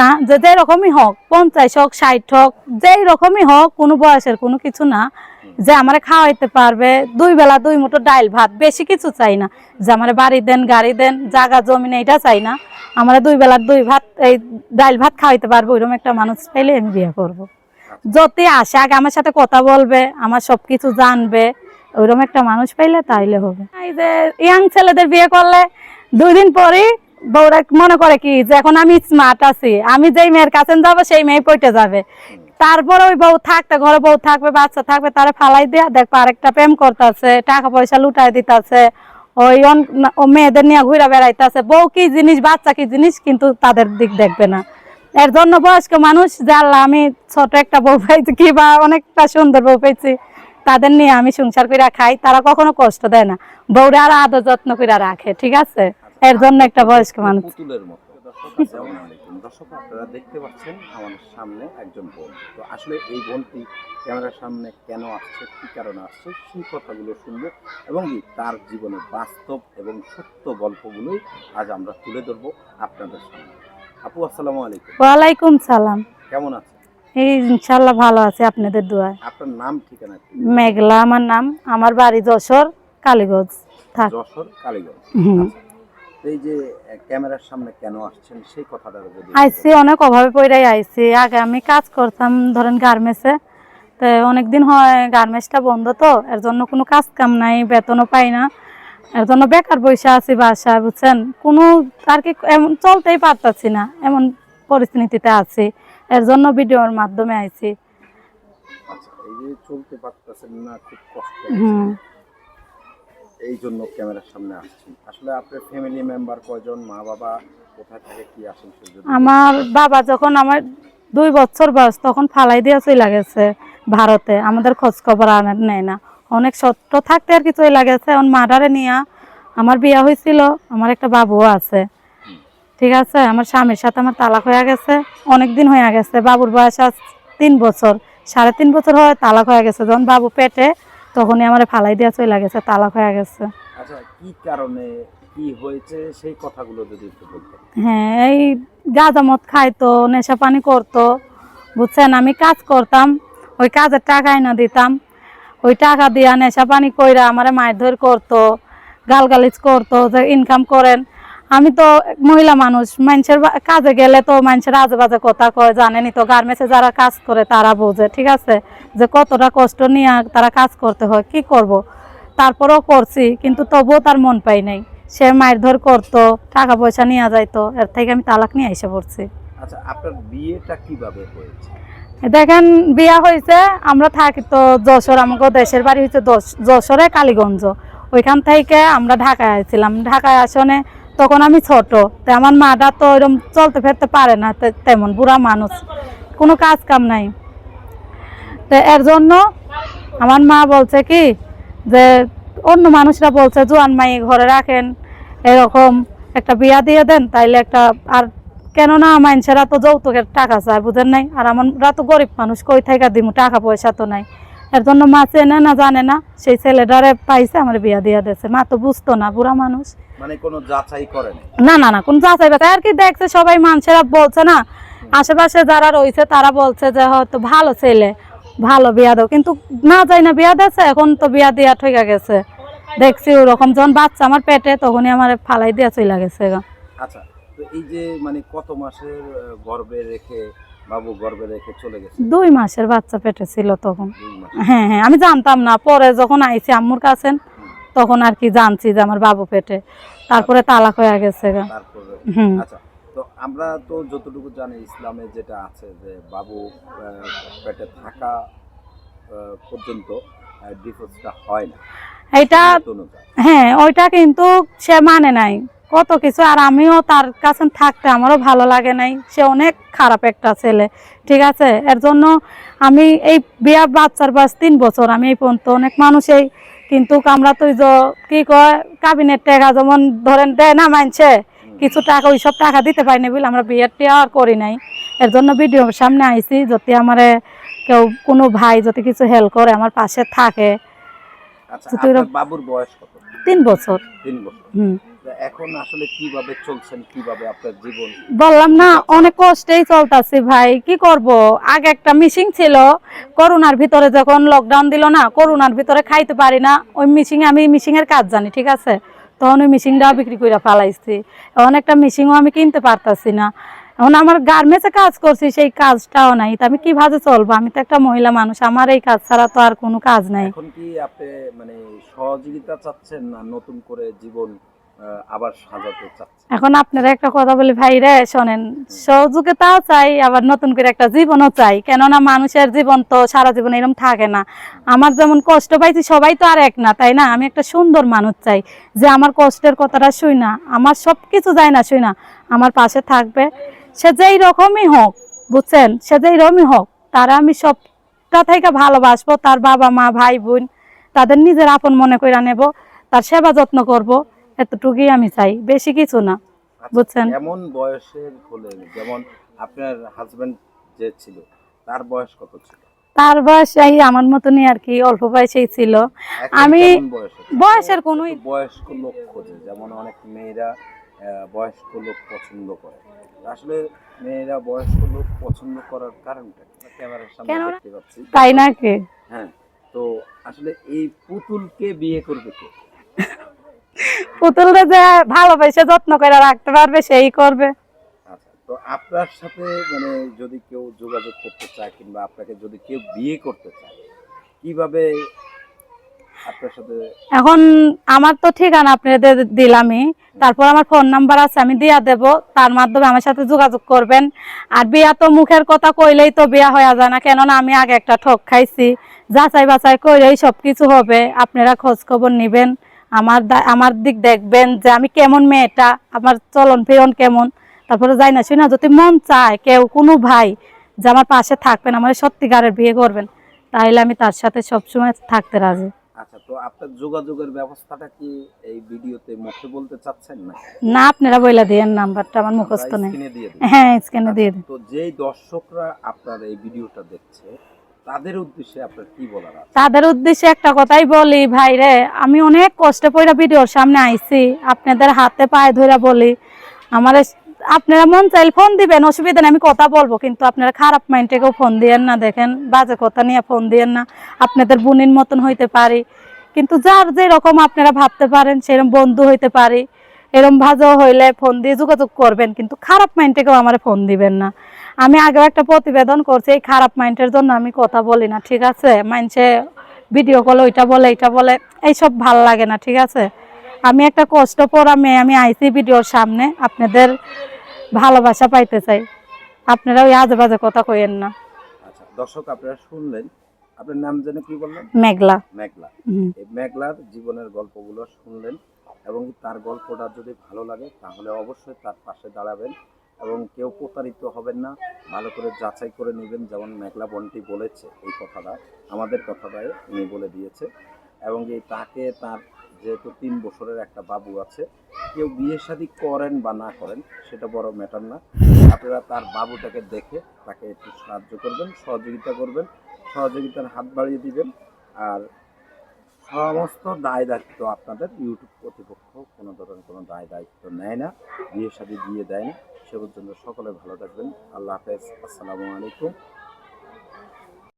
না, যে যে রকমই হোক, পঞ্চাশ হোক, ষাট হোক যেই রকমই হোক, কোনো বয়সের কোনো কিছু না, যে আমারে খাওয়াইতে পারবে, দুই বেলা দুই মুঠো ডাইল ভাত, বেশি কিছু চাই না। যে আমারে বাড়ি দেন, গাড়ি দেন, জাগা জমিন এটা চাই না। আমার দুই বেলা দুই ভাত, এই ডাইল ভাত খাওয়াইতে পারব, ওইরকম একটা মানুষ পাইলে আমি বিয়ে করব। যতই আসে, আগে আমার সাথে কথা বলবে, আমার সবকিছু জানবে, ওইরকম একটা মানুষ পাইলে তাইলে হবে। এই যে ইয়াং ছেলেদের বিয়ে করলে, দুই দিন পরেই বউরা মনে করে কি যে এখন আমি স্মার্ট আছি, আমি যেই মেয়ের কাছে যাব সেই মেয়ে পইটে যাবে। তারপরে ওই বউ থাকতে, ঘরে বউ থাকবে, বাচ্চা থাকবে, তারা ফালাই দিয়া দেখবে আরেকটা প্রেম করতেছে টাকা পয়সা লুটাই দিতেছে, ওই মেয়েদের নিয়ে ঘুরে বেড়াইতেছে। বউ কি জিনিস, বাচ্চা কি জিনিস কিন্তু তাদের দিক দেখবে না। এর জন্য বয়স্ক মানুষ, জানলা, আমি ছোট একটা বউ পাইছি, কি বা অনেকটা সুন্দর বউ পেয়েছি তাদের নিয়ে আমি সংসার করে খাই, তারা কখনো কষ্ট দেয় না। বউরা আর আদর যত্ন করে রাখে, ঠিক আছে? এর জন্য একটা বয়স্ক মানুষ। পুতুলের মতো। দর্শক আপনারা দেখতে পাচ্ছেন আমাদের সামনে একজন বোন। তো আসলে এই বোনটি ক্যামেরার সামনে কেন আসছে কি কারণে আসছে সেই কথাগুলো শুনব এবং তার জীবনের বাস্তব এবং সত্য গল্পগুলোই আজ আমরা তুলে ধরবো আপনাদের সামনে। আপু আসসালামু আলাইকুম। ওয়ালাইকুম সালাম। কেমন আছেন? এই ইনশাল্লাহ ভালো আছে আপনাদের দোয়ায়। আপনার নাম ঠিকানা মেঘলা আমার নাম। আমার বাড়ি যশোর কালীগঞ্জ। থাক। যশোর কালীগঞ্জ। এই যে ক্যামেরার সামনে কেন আসছেন সেই কথাটা যদি আইসি অনেক অভাবে পড়াই আইসি। আগে আমি কাজ করতাম ধরেন গার্মেন্টসে তো অনেকদিন হয় গার্মেন্টসটা বন্ধ তো এর জন্য কোনো কাজ কাম নাই বেতনও পাই না। এর জন্য বেকার বসে আছি বাসায় বুঝছেন? কোনো আর কি এমন চলতেই পারতাছি না এমন পরিস্থিতিতে আছি। এর জন্য ভিডিওর মাধ্যমে আইছি আচ্ছা এই যে চলতে পারতেছেন না খুব কষ্ট হুম। এই জন্য ক্যামেরার সামনে আসছেন। আসলে আপনার ফ্যামিলি মেম্বার কয়জন মা বাবা কোথায় থাকে, কি আসেন আমার বাবা যখন আমার দুই বছর বয়স, তখন ফালাই দিয়ে চলে গেছে ভারতে। আমাদের খোঁজ খবর আনার নেয় না। অনেক সত্য থাকতে আর কি চলে গেছে। এখন মারারে নিয়ে আমার বিয়ে হয়েছিল আমার একটা বাবুও আছে। ঠিক আছে? আমার স্বামীর সাথে আমার তালাক হয়ে গেছে। অনেক দিন হয়ে গেছে। বাবুর বয়স আজ তিন বছর। সাড়ে তিন বছর হয় তালাক হয়ে গেছে। যখন বাবু পেটে তখনই আমার ফালাই দিয়ে চলে গেছে তালাক হয়ে গেছে। আচ্ছা কি কারণে কি হয়েছে সেই কথাগুলো যদি একটু বলতেন। হ্যাঁ এই গাঁজা মদ খাইতো নেশা পানি করতো বুঝছেন? আমি কাজ করতাম ওই কাজের টাকা না দিতাম। ওই টাকা দিয়া নেশা পানি কইরা আমার মারধর করতো গালগালিজ করতো যে ইনকাম করেন। আমি তো মহিলা মানুষ মানুষের কাজে গেলে তো মানুষের আজে বাজে কথা কয় জানেনি তো গার্মেন্টসে যারা কাজ করে তারা বোঝে ঠিক আছে? যে কতটা কষ্ট নিয়ে তারা কাজ করতে হয় কি করব। তারপরেও করছি কিন্তু তবুও তার মন পাই নাই। সে মারধর করতো টাকা পয়সা নিয়ে যাইতো এর থেকে আমি তালাক নিয়ে এসে পড়ছি। আচ্ছা আপনার বিয়েটা কীভাবে হয়েছে? দেখেন বিয়া হয়েছে আমরা থাকি তো যশোর আমাকে দেশের বাড়ি হচ্ছে দশ- যশোরে কালীগঞ্জ। ওইখান থেকে আমরা ঢাকায় আসছিলাম ঢাকায় আসনে তখন আমি ছোট, তো আমার মাটা তো ওইরকম চলতে ফিরতে পারে না তেমন বুড়া মানুষ। কোনো কাজ কাম নাই। তো এর জন্য আমার মা বলছে কি যে, অন্য মানুষরা বলছে, জোয়ান মাই ঘরে রাখেন, এরকম একটা বিয়া দিয়ে দেন, তাইলে একটা আর কেননা মানুষেরা তো যৌতুকের টাকা চায়, বুঝেন নাই? আর আমরা তো গরিব মানুষ, কই থেকে দিমু? টাকা পয়সা তো নাই। এর জন্য মা চেনে না জানে না। সেই ছেলেটারে পাইছে আমার বিয়া দিয়া দিয়েছে। মা তো বুঝতো না বুড়া মানুষ। মানে কোনো যাচাই করেন না না না কোন যাচাই বাছাই আর কি দেখছে সবাই মানুষেরা বলছে না। আশেপাশে যারা রয়েছে তারা বলছে যে হয়তো ভালো ছেলে ভালো বিয়া দাও। কিন্তু না যাই না বিয়া দিয়েছে এখন তো বিয়া দিয়া ঠেকা গেছে। দেখছি ওরকম যখন বাচ্চা আমার পেটে তখনই আমার ফালাই দিয়া চলে গেছে আচ্ছা এই যে মানে কত মাসের গর্ভে রেখে বাবু গর্ভে রেখে চলে গেছে। দুই মাসের বাচ্চা পেটে ছিল তখন। হ্যাঁ হ্যাঁ আমি জানতাম না। পরে যখন আইছি আম্মুর কাছে তখন আর কি জানছি যে আমার বাবু পেটে। তারপরে তালাক হয়ে গেছে হুম। আচ্ছা তো আমরা তো যতটুকু জানি ইসলামে যেটা আছে যে বাবু পেটে থাকা পর্যন্ত ডিভোর্সটা হয় না। এটা হ্যাঁ ওইটা কিন্তু সে মানে নাই। কত কিছু আর আমিও তার কাছে থাকতে আমারও ভালো লাগে নাই। সে অনেক খারাপ একটা ছেলে ঠিক আছে? এর জন্য আমি এই বিয়া বাচ্চার বয়স তিন বছর আমি এই পর্যন্ত অনেক মানুষই কিন্তু আমরা তো কি কয় কাবিনের টাকা যেমন ধরেন দেয় না মানছে কিছু টাকা ওইসব টাকা দিতে পারিনি বলে আমরা বিয়ের টিয়া আর করি নাই। এর জন্য ভিডিওর সামনে আইছি যদি আমার কেউ কোনো ভাই যদি কিছু হেল্প করে আমার পাশে থাকে। আচ্ছা বাবুর বয়স কত? তিন বছর। তিন বছর। হুম। এখন আসলে কীভাবে চলছেন কীভাবে আপনার জীবন? বললাম না অনেক কষ্টেই চলতেছি ভাই কি করব? আগে একটা মিশিং ছিল করোনার ভিতরে যখন লকডাউন দিল না করোনার ভিতরে খাইতে পারি না। ওই মিশিং আমি মিশিং এর কাজ জানি ঠিক আছে? তখন ওই মিশিংটাও বিক্রি করে ফালাইছি। এখন একটা মিশিংও আমি কিনতে পারতাছি না। এখন আমার গার্মেন্টসে কাজ করছি সেই কাজটাও নাই। তা আমি কীভাবে চলবো? আমি তো একটা মহিলা মানুষ আমার এই কাজ ছাড়া তো আর কোনো কাজ নাই। এখন কি আপনি মানে সহযোগিতা চাচ্ছেন না নতুন করে জীবন আবার সাজাতে চাচ্ছেন এখন আপনারা একটা কথা বলি ভাই রে শোনেন সহযোগিতাও চাই, আবার নতুন করে একটা জীবনও চাই। কেননা মানুষের জীবন তো সারা জীবন এরকম থাকে না। আমার যেমন কষ্ট পাইছি, সবাই তো আর এক না, তাই না? আমি একটা সুন্দর মানুষ চাই, যে আমার কষ্টের কথাটা শুই না, আমার সব কিছু যায় না শুই না। আমার পাশে থাকবে, সে যেই রকমই হোক, বুঝছেন? সে যেই রকমই হোক, তারা আমি সবটা থেকে ভালোবাসবো, তার বাবা মা, ভাই, বোন, তাদের নিজের আপন মনে করে নেব, তার সেবা যত্ন করব। এতটুকুই আমি চাই বেশি কিছু না আচ্ছা, বুঝছেন? এমন বয়সের হলে যেমন আপনার হাজবেন্ড যে ছিল তার বয়স কত ছিল তার বয়স এই আমার মতনই আর কি অল্প বয়সেই ছিল আমি- বয়সের? কোনোই বয়স্ক লোক খোঁজে যেমন অনেক মেয়েরা বয়স্ক লোক পছন্দ করে আসলে মেয়েরা বয়স্ক লোক পছন্দ করার কারণটা কি? ক্যামেরার সামনে কেন? দেখতে পাচ্ছি তাই নাকি হ্যাঁ তো আসলে এই পুতুলকে বিয়ে করবে কে পুতুলটা যে ভালোবেসে যত্ন করে রাখতে পারবে সেই করবে। আচ্ছা তো আপনার সাথে মানে যদি কেউ যোগাযোগ করতে চায় কিংবা আপনাকে যদি কেউ বিয়ে করতে চায় কীভাবে আপনার সাথে এখন আমার তো ঠিকানা আপনাদের দিলামই। তারপর আমার ফোন নাম্বার আছে আমি দিয়া দেব। তার মাধ্যমে আমার সাথে যোগাযোগ করবেন। আর বিয়া তো মুখের কথা কইলেই তো বিয়া হয়ে যায় না কেননা আমি আগে একটা ঠক খাইছি। যাচাই বাছাই কইলেই সব কিছু হবে। আপনারা খোঁজ খবর নেবেন। আমার দা- আমার দিক দেখবেন যে আমি কেমন মেয়েটা আমার চলন ফিরন কেমন। তারপরে যাই না শুনা যদি মন চায় কেউ কোনো ভাই যে আমার পাশে থাকবেন আমার সত্যিকারের বিয়ে করবেন তাহলে আমি তার সাথে সবসময় থাকতে রাজি। আচ্ছা তো আপনার যোগাযোগের ব্যবস্থাটা কি এই ভিডিওতে মুখে বলতে চাচ্ছেন না? না আপনারা বইলা নাম্বারটা আমার মুখস্থ নেই। হ্যাঁ স্ক্যানে দিয়ে দিন। তো যেই দর্শকরা আপনার এই ভিডিওটা দেখছে তাদের উদ্দেশ্যে আপনার কি বলার তাদের উদ্দেশ্যে একটা কথাই বলি ভাই রে আমি অনেক কষ্টে পড়া ভিডিওর সামনে আইছি, আপনাদের হাতে পায়ে ধরে বলি। আমার আপনারা মন চাইলে ফোন দিবেন, অসুবিধা নেই, আমি কথা বলব, কিন্তু আপনারা খারাপ মাইন্ডে ফোন দিয়েন না, দেখেন, বাজে কথা নিয়ে ফোন দিয়েন না, আপনাদের বোনের মতন হইতে পারি। কিন্তু যার যে রকম আপনারা ভাবতে পারেন, সেরকম বন্ধু হইতে পারি। এরম ভাজও হইলে ফোন দিয়ে যোগাযোগ করবেন, কিন্তু খারাপ মাইন্ড থেকেও আমার ফোন দিবেন না। আমি আগেও একটা প্রতিবেদন করছি এই খারাপ মাইন্ডের জন্য আমি কথা বলি না ঠিক আছে? মাইন্ডে ভিডিও কল ওইটা বলে এটা বলে এইসব ভালো লাগে না ঠিক আছে? আমি একটা কষ্ট পড়া মেয়ে আমি আইসি ভিডিওর সামনে আপনাদের ভালোবাসা পাইতে চাই। আপনারা ওই আজে বাজে কথা কইেন না। আচ্ছা দর্শক আপনারা শুনলেন আপনার নাম যেন কি বললেন? মেঘলা। মেঘলা। এই মেঘলার জীবনের গল্পগুলো শুনলেন এবং তার গল্পটা যদি ভালো লাগে তাহলে অবশ্যই তার পাশে দাঁড়াবেন। এবং কেউ প্রতারিত হবেন না। ভালো করে যাচাই করে নেবেন, যেমন মেঘলা বন্টি বলেছে এই কথাটা, আমাদের কথাটাই উনি বলে দিয়েছে। এবং এই তাকে তার যেহেতু তিন বছরের একটা বাবু আছে, কেউ বিয়ে শাদী করেন বা না করেন, সেটা বড় ম্যাটার না। আপনারা তার বাবুটাকে দেখে তাকে একটু সাহায্য করবেন, সহযোগিতা করবেন, সহযোগিতার হাত বাড়িয়ে দিবেন। আর সমস্ত দায় দায়িত্ব আপনাদের ইউটিউব কর্তৃপক্ষ, কোনো ধরনের কোনো দায় দায়িত্ব নেয় না, বিয়ে সাথে দিয়ে দেয় না। সে পর্যন্ত সকলে ভালো থাকবেন। আল্লাহ হাফেজ। আসসালামু আলাইকুম।